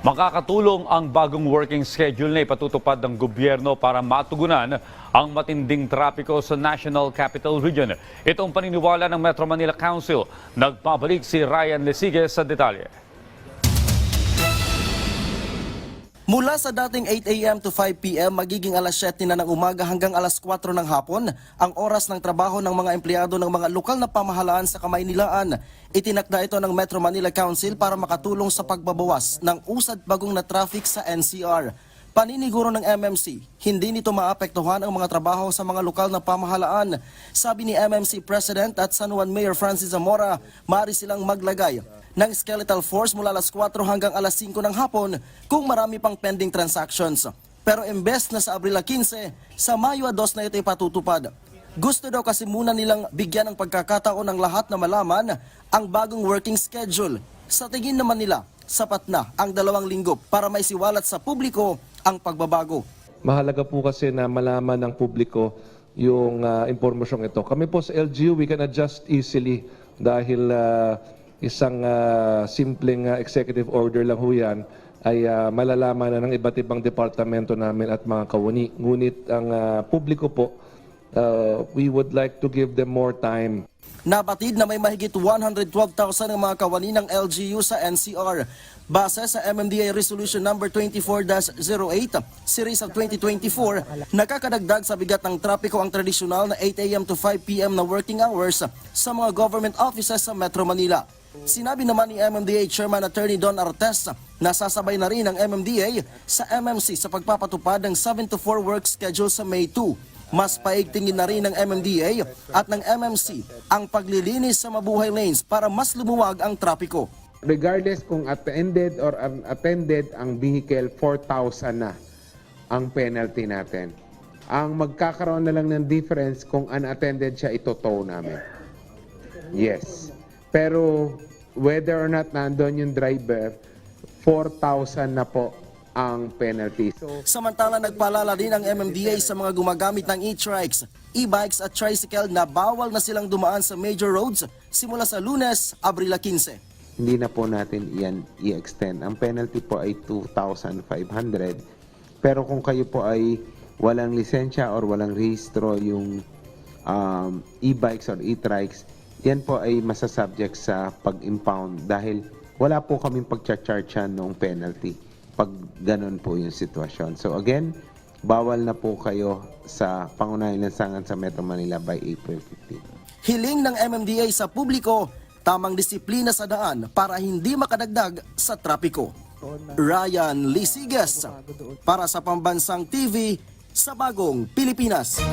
Makakatulong ang bagong working schedule na ipatutupad ng gobyerno para matugunan ang matinding trapiko sa National Capital Region. Ito ang paniniwala ng Metro Manila Council. Nagpabalik si Ryan Lesigue sa detalye. Mula sa dating 8 a.m. to 5 p.m. magiging alas 7 na ng umaga hanggang alas 4 ng hapon ang oras ng trabaho ng mga empleyado ng mga lokal na pamahalaan sa Kamaynilaan. Itinakda ito ng Metro Manila Council para makatulong sa pagbabawas ng usad bagong na traffic sa NCR. Paniniguro ng MMC, hindi nito maapektuhan ang mga trabaho sa mga lokal na pamahalaan. Sabi ni MMC President at San Juan Mayor Francis Zamora, maaari silang maglagay ng skeletal force mula alas 4 hanggang alas 5 ng hapon kung marami pang pending transactions. Pero imbes na sa Abril 15, sa Mayo 2 na ito ipatutupad. Gusto daw kasi muna nilang bigyan ng pagkakataon ng lahat na malaman ang bagong working schedule. Sa tingin naman nila, sapat na ang dalawang linggo para may siwalat sa publiko ang pagbabago. Mahalaga po kasi na malaman ng publiko yung ah, impormasyong ito. Kami po sa LGU, we can adjust easily dahil ah, isang ah, simpleng ah, executive order lang ho yan ay ah, malalaman na ng iba't ibang departamento namin at mga kawani. Ngunit ang ah, publiko po, ah, we would like to give them more time Nabatid na may mahigit 112,000 ng mga kawani ng LGU sa NCR. Base sa MMDA Resolution Number 24-08, Series of 2024, nakakadagdag sa bigat ng trapiko ang tradisyonal na 8 a.m. to 5 p.m. na working hours sa mga government offices sa Metro Manila. Sinabi naman ni MMDA Chairman Attorney Don Artes na sasabay na rin ang MMDA sa MMC sa pagpapatupad ng 7 to 4 work schedule sa May 2. Mas paigtingin na rin ng MMDA at ng MMC ang paglilinis sa mabuhay lanes para mas lumuwag ang trapiko. regardless kung attended or unattended ang vehicle, 4,000 na ang penalty natin. Ang magkakaroon na lang ng difference kung unattended siya, itotow namin. Yes. Pero whether or not nandun yung driver, 4,000 na po ang penalty. So, Samantala nagpaalala din ang MMDA sa mga gumagamit ng e-trikes, e-bikes at tricycle na bawal na silang dumaan sa major roads simula sa lunes, Abril 15. hindi na po natin iyan i-extend. Ang penalty po ay 2,500. Pero kung kayo po ay walang lisensya or walang rehistro yung um, e-bikes or e-trikes, yan po ay masasubject sa pag-impound dahil wala po kaming pagcha-charge ng penalty pag ganun po yung sitwasyon. So again, bawal na po kayo sa pangunahing lansangan sa Metro Manila by April 15. Hiling ng MMDA sa publiko, tamang disiplina sa daan para hindi makadagdag sa trapiko. Ryan Lisigas para sa Pambansang TV sa Bagong Pilipinas.